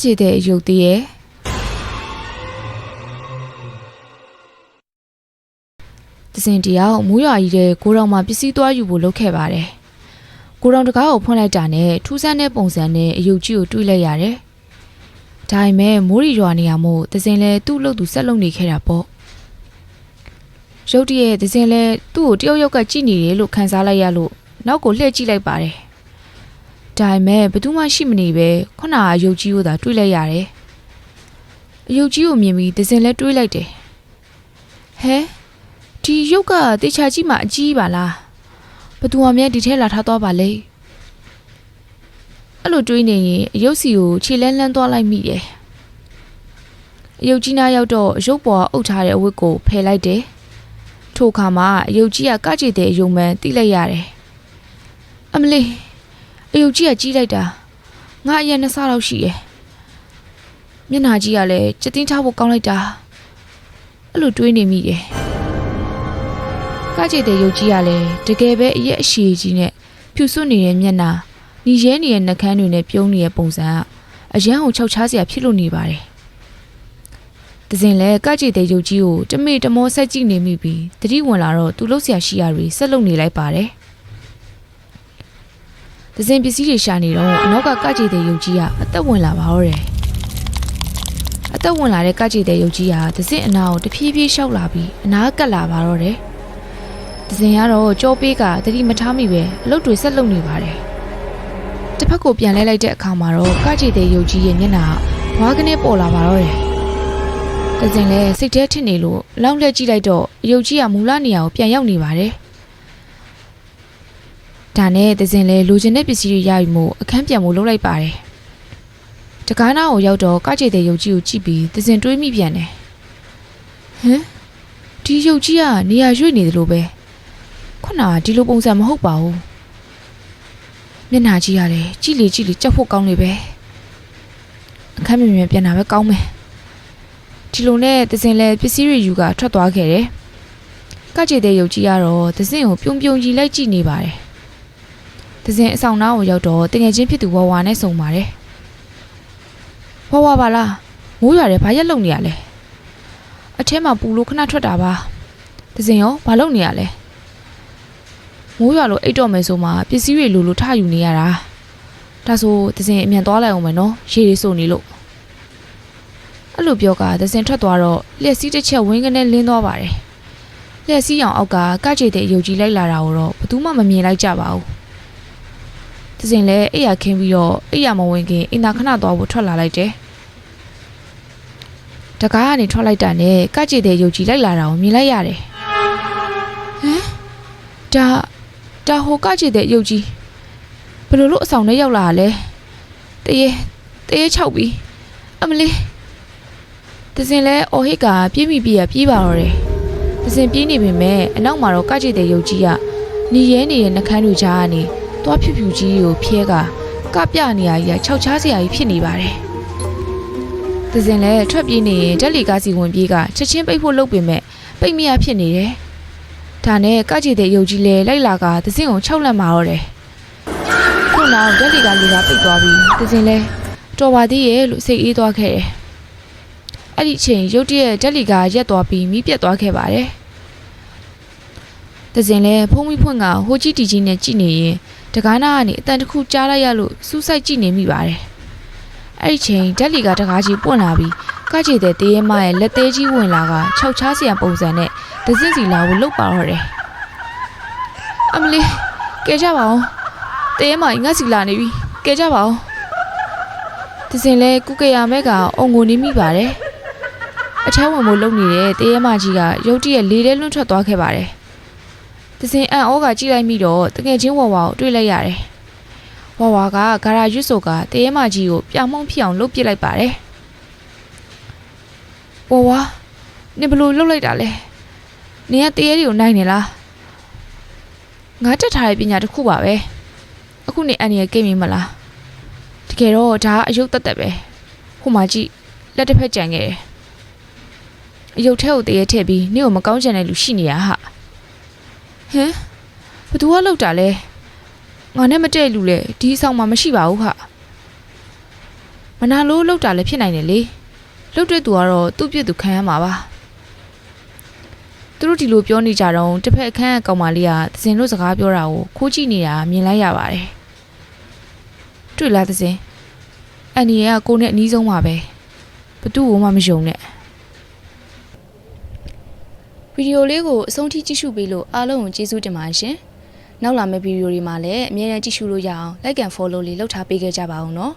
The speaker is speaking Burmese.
ကြည့်တဲ့အယုတ်သေးရဲ့တစင်တယောက်မိုးရွာကြီးတဲ့ကိုရောင်မှာပစ္စည်းသွားယူဖို့လုပ်ခဲ့ပါတယ်ကိုရောင်တကားကိုဖွင့်လိုက်တာနဲ့ထူးဆန်းတဲ့ပုံစံနဲ့အယုတ်ကြီးကိုတွေးလိုက်ရတယ်ဒါပေမဲ့မိုးရီရွာနေရမို့တစင်လဲသူ့လို့သူဆက်လုပ်နေခဲ့တာပေါ့ရုတ်တရက်တစင်လဲသူ့ကိုတယောက်ယောက်ကကြည့်နေတယ်လို့ခံစားလိုက်ရလို့နောက်ကိုလှည့်ကြည့်လိုက်ပါတယ် ဒါပေမဲ့ဘယ်သူမှရှိမနေပဲခုနကအယုတ်ကြီးကိုသာတွေးလိုက်ရတယ်အယုတ်ကြီးကိုမြင်ပြီးတစင်လဲတွေးလိုက်တယ်ဟဲဒီရုပ်ကတေချာကြီးမှအကြီးပါလားဘသူမှမြဲဒီထဲလာထားသွားပါလေအဲ့လိုတွေးနေရင်အယုတ်စီကိုခြေလန်းလန်းသွားလိုက်မိတယ်အယုတ်ကြီးနားရောက်တော့ရုပ်ပေါ်အုပ်ထားတဲ့အဝတ်ကိုဖယ်လိုက်တယ်ထိုအခါမှာအယုတ်ကြီးကကကြည့်တဲ့အယုံမှန်တိလိုက်ရတယ်အမလေး အယုတ်ကြီးကကြီးလိုက်တာငါအရင်နှစ်ဆလောက်ရှိတယ်မျက်နှာကြီးကလည်းစက်တင်းချဖို့ကောင်းလိုက်တာအဲ့လိုတွေးနေမိတယ်ကကြည့်တဲ့ရုပ်ကြီးကလည်းတကယ်ပဲအရက်အရှိကြီးနဲ့ဖြူစွတ်နေတဲ့မျက်နှာညီရဲနေတဲ့နှကန်းတွေနဲ့ပြုံးနေတဲ့ပုံစံကအရန်ကိုခြောက်ချားစရာဖြစ်လို့နေပါတယ်။တစင်လဲကကြည့်တဲ့ရုပ်ကြီးကိုတမေတမောဆက်ကြည့်နေမိပြီးတတိဝင်လာတော့သူလှုပ်ရှားရှိရတွေဆက်လုပ်နေလိုက်ပါတယ်။ တစင်ပစ္စည်းတွေရှာနေတော့အနောက်ကကကြည့်တဲ့ရုပ်ကြီးကအသက်ဝင်လာပါတော့တယ်။အသက်ဝင်လာတဲ့ကကြည့်တဲ့ရုပ်ကြီးကတစင်အနာကိုတဖြည်းဖြည်းရှောက်လာပြီးအနာကပ်လာပါတော့တယ်။ဒဇင်ကတော့ကြောပေးကတတိမထားမိပဲအလုပ်တွေဆက်လုပ်နေပါတယ်။တစ်ဖက်ကိုပြန်လဲလိုက်တဲ့အခါမှာတော့ကကြည်တဲ့ရုပ်ကြီးရဲ့မျက်နှာကဝါးကနေပေါ်လာပါတော့တယ်။ဒဇင်လည်းစိတ်ထဲထင်နေလို့လောင်းလက်ကြည့်လိုက်တော့ရုပ်ကြီးကမူလနေရာကိုပြန်ရောက်နေပါတယ်။ ဒါနဲ့ဒဇင်လည်းလိုချင်တဲ့ပစ္စည်းတွေရယူမှုအခန်းပြန်ဖို့လုပ်လိုက်ပါတယ်။တကားနာကိုရောက်တော့ကကြည်တဲ့ရုပ်ကြီးကိုကြည့်ပြီးဒဇင်တွေးမိပြန်တယ်။ဟမ်ဒီရုပ်ကြီးကနေရာရွေ့နေတယ်လို့ပဲ။ခုနကဒီလိုပုံစံမဟုတ်ပါဘူးမျက်နှာကြီးရတယ်ကြည့်လေကြည့်လေကြောက်ဖို့ကောင်းနေပဲအခမ်းမြင်မြင်ပြန်တာပဲကောင်းမယ်ဒီလိုနဲ့သစင်လဲပစ္စည်းတွေယူကထွက်သွားခဲ့တယ်ကကြည်တဲ့ရုပ်ကြီးကတော့သစင်ကိုပြုံပြုံကြီးလိုက်ကြည့်နေပါတယ် သစင်အဆောင်နားကိုရောက်တော့တငယ်ချင်းဖြစ်သူဝါဝါနဲ့ဆုံပါတယ်ဝါဝါပါလားမိုးရွာတယ်ဘာရက်လုံနေရလဲအထဲမှာပူလို့ခဏထွက်တာပါသစင်ရောဘာလုပ်နေရလဲမိုးရွာလို့အိတ်တော့မယ်ဆိုမှပစ္စည်းတွေလိုလိုထယူနေရတာဒါဆိုသစင်အမြန်သွားလိုက်အောင်မယ်နော်ရေတွေစုံနေလို့အဲ့လိုပြောကသစင်ထွက်သွားတော့လျက်စီးတစ်ချက်ဝင်းကနေလင်းသွားပါတယ်လျက်စီးအောင်အောက်ကကကြည်တဲ့အယုတ်ကြီးလိုက်လာတာကိုတော့ဘယ်သူမှမမြင်လိုက်ကြပါဘူး သစင်လည်းအိယာခင်းပြီးတော့အိယာမဝင်ခင်အင်တာခဏသွားဖို့ထွက်လာလိုက်တယ်တကားကနေထွက်လိုက်တာနဲ့ကကြည်တဲ့ယုတ်ကြီးလိုက်လာတာကိုမြင်လိုက်ရတယ်ဟမ်ဒါဒါဟိုကကြည့်တဲ့ရုပ်ကြီးဘယ်လိုလို့အဆောင်ထဲရောက်လာတာလဲတရေတရေ၆ပြီအမလေးတစင်လဲအော်ဟစ်ကပြေးမိပြေးရပြေးပါတော့တယ်တစင်ပြေးနေပေမဲ့အနောက်မှာတော့ကကြည့်တဲ့ရုပ်ကြီးကနေရဲနေတဲ့နှကန်းတွေကြားကနေ သွားဖြူဖြူကြီးကိုဖျဲကကပြနေရကြီးကခြောက်ချားစရာကြီးဖြစ်နေပါတယ်တစင်လဲထွက်ပြေးနေရင်တက်လီကားစီဝင်ပြေးကချက်ချင်းပိတ်ဖို့လုပ်ပေမဲ့ပိတ်မရဖြစ်နေတယ်ဒါနဲ့ကကြည်တဲ့ရုပ်ကြီးလဲလိုက်လာကသစင်ကို၆လက်မာတော့တယ်။ခုနောက်ဓာတ်တွေကလေကပိတ်သွားပြီးသစင်လဲတော်ပါသေးရဲ့လို့စိတ်အေးသွားခဲ့တယ်။အဲ့ဒီအချိန်ရုတ်တရက်ဓာတ်တွေကရက်သွားပြီးမိပြက်သွားခဲ့ပါတယ်။သစင်လဲဖုံးမိဖွင့်ကဟိုကြီးတီကြီးနဲ့ကြည့်နေရင် တကားနာကနေအတန်တစ်ခုကြားလိုက်ရလို့စူးစိုက်ကြည့်နေမိပါတယ်။အဲ့ဒီချိန်ဓာတ်တွေကတကားကြီးပွင့်လာပြီးကကြည်တဲ့တေးရဲမရဲ့လက်သေးကြီးဝင်လာကခြောက်ချားစရာပုံစံနဲ့ဒဇင်စီလာကိုလုတ်ပါတော့တယ်အမလေးကဲကြပါအောင်တဲမငါစီလာနေပြီကဲကြပါအောင်ဒဇင်လဲကုကရမဲကအုံကိုနေမိပါတယ်အချမ်းဝင်မို့လုံနေတဲ့တဲရမကြီးကရုတ်တရက်လေးထဲလွန့်ထွက်သွားခဲ့ပါတယ် ဒဇင်အန်ဩကကြည့်လိုက်မိတော့တကယ်ချင်းဝါဝါကိုတွေ့လိုက်ရတယ်ဝါဝါကဂါရာရွတ်ဆိုကတဲရမကြီးကိုပြောင်မှုန့်ဖြစ်အောင်လှုပ်ပစ်လိုက်ပါတယ်ဝါဝါနင်ဘလို့လှုပ်လိုက်တာလဲနင်ကတရေတွေကိုနိုင်နေလားငါတက်ထားတဲ့ပညာတစ်ခုပါပဲအခုနေအန်ရကိတ်မိမလားတကယ်တော့ဒါကအယုတ်တက်တက်ပဲဟိုမှာကြည့်လက်တစ်ဖက်ကြံခဲ့တယ်အယုတ်ထဲကိုတရေထည့်ပြီးနင့်ကိုမကောင်းချင်တဲ့လူရှိနေရဟာ ဟမ်ဘသူကလောက်တာလဲငါနဲ့မတည့်လူလေဒီအဆောင်မှာမရှိပါဘူးဟာမနာလို့လောက်တာလည်းဖြစ်နိုင်တယ်လေလောက်တဲ့သူကတော့သူ့ပြစ်သူခံရမှာပါသူတို့ဒီလိုပြောနေကြတော့တစ်ဖက်အခန်းကကောင်မလေးကသစင်တို့စကားပြောတာကိုခိုးကြည့်နေတာမြင်လိုက်ရပါတယ်တွေ့လားသစင်အန်နီကကိုနဲ့အနီးဆုံးပါပဲဘသူ့ကိုမှမယုံနဲ့ဗီ ဒီယိုလေးကိုအဆုံးထိကြည့်ရှုပေးလို့အားလုံးကိုကျေးဇူးတင်ပါတယ်ရှင်နောက်လာမယ့်ဗီဒီယိုတွေမှာလည်းအမြဲတမ်းကြည့်ရှုလို့ရအောင် like and follow လေးလုပ်ထားပေးခဲ့ကြပါဦးနော်